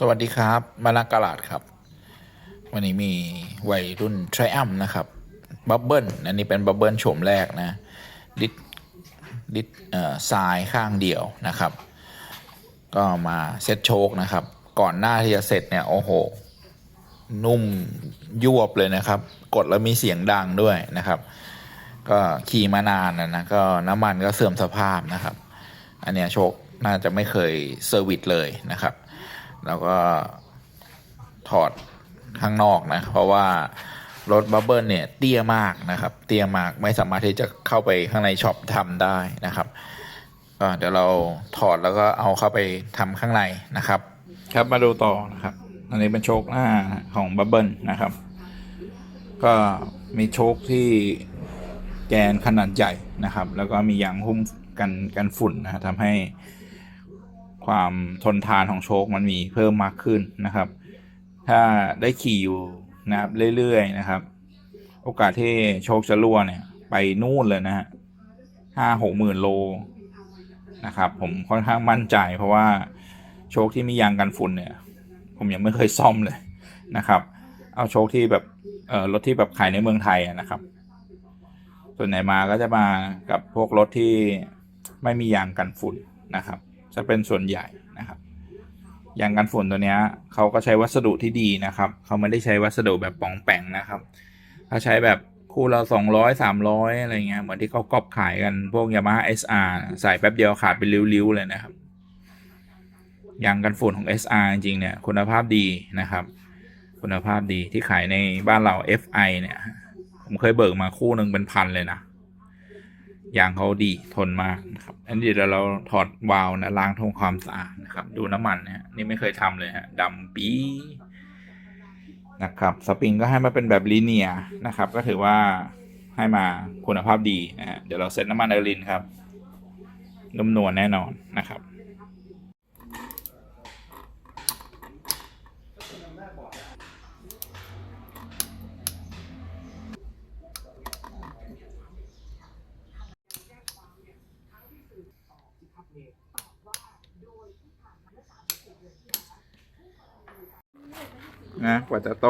สวัสดีครับ มาลากาลาดครับ วันนี้มีวัยรุ่น t r i u m p นะครับบับเบิลอันนี้เป็นบับเบิลโฉมแรกนะดิดดิดเอ่อทรายข้างเดียวนะครับ ก็มาเซ็ตโชคนะครับ ก่อนหน้าที่จะเสร็จเนี่ย โอ้โห นุ่มยวบเลยนะครับ กดแล้วมีเสียงดังด้วยนะครับ ก็ขี่มานานนะนะก็น้ำมันก็เสื่อมสภาพนะครับ อันเนี้ยโชคน่าจะไม่เคยเซอร์วิสเลยนะครับ แล้วก็ถอดข้างนอกนะ เพราะว่ารถบับเบิลเนี่ยเตี้ยมากนะครับ เตี้ยมากไม่สามารถที่จะเข้าไปข้างในช็อปทำได้นะครับก็เดี๋ยวเราถอดแล้วก็เอาเข้าไปทำข้างในนะครับ ครับมาดูต่อนะครับ อันนี้เป็นโชคหน้าของบับเบิลนะครับ ก็มีโชคที่แกนขนาดใหญ่นะครับ แล้วก็มียางหุ้มกันกันฝุ่นนะทำให้ ความทนทานของโชคมันมีเพิ่มมากขึ้นนะครับ ถ้าได้ขี่อยู่นะครับเรื่อยๆนะครับ โอกาสที่โชคจะรั่วเนี่ย ไปนู่นเลยนะฮะห้าหกหมื่นโลนะครับ ผมค่อนข้างมั่นใจเพราะว่าโชคที่มียางกันฝุ่นเนี่ย ผมยังไม่เคยซ่อมเลยนะครับ เอาโชคที่แบบเออรถที่แบบขายในเมืองไทยอะนะครับ ส่วนไหนมาก็จะมากับพวกรถที่ไม่มียางกันฝุ่นนะครับ จะเป็นส่วนใหญ่นะครับยางกันฝุ่นตัวนี้เขาก็ใช้วัสดุที่ดีนะครับเขาไม่ได้ใช้วัสดุแบบป่องแปงนะครับเขาใช้แบบคู่ละสองร้อยสามร้อยอะไรเงี้ยเหมือนที่เขากอบขายกันพวกยามาฮ่า SR ใส่แป๊บเดียวขาดเป็นริ้วๆเลยนะครับยางกันฝุ่นของ SR จริง ๆ เนี่ย คุณภาพดีนะครับ คุณภาพดีที่ขายในบ้านเรา FI เนี่ย ผมเคยเบิกมาคู่หนึ่งเป็นพันเลยนะ ยางเขาดีทนมากนะครับ อันนี้เดี๋ยวเราถอดวาล์วนะล้างทำความสะอาดนะครับ ดูน้ำมันนะฮะนี่ไม่เคยทำเลยฮะดำปีนะครับสปริงก็ให้มาเป็นแบบลีเนียนะครับ ก็ถือว่าให้มาคุณภาพดีนะฮะเดี๋ยวเราเซ็ตน้ำมันเออร์ลินครับนุ่มนวลแน่นอนนะครับ นะกว่าจะโต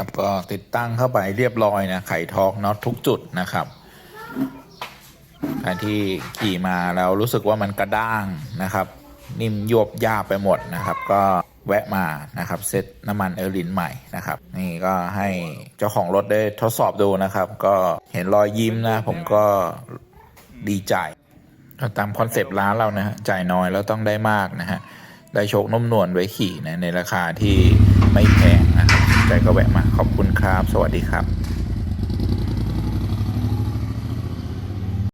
ครับ ก็ติดตั้งเข้าไปเรียบร้อยนะไขทอกน็อตทุกจุดนะครับใครที่ขี่มาแล้วรู้สึกว่ามันกระด้างนะครับ นิ่มยวบยาไปหมดนะครับ ก็แวะมานะครับเซ็ตน้ำมันเออร์ลินใหม่นะครับ นี่ก็ให้เจ้าของรถได้ทดสอบดูนะครับ ก็เห็นรอยยิ้มนะ ผมก็ดีใจตามคอนเซปต์ร้านเรานะฮะจ่ายน้อยแล้วต้องได้มากนะฮะได้โชคนุ่มนวลไว้ขี่นะในราคาที่ไม่แพ ก็แวะมาขอบคุณครับ สวัสดีครับ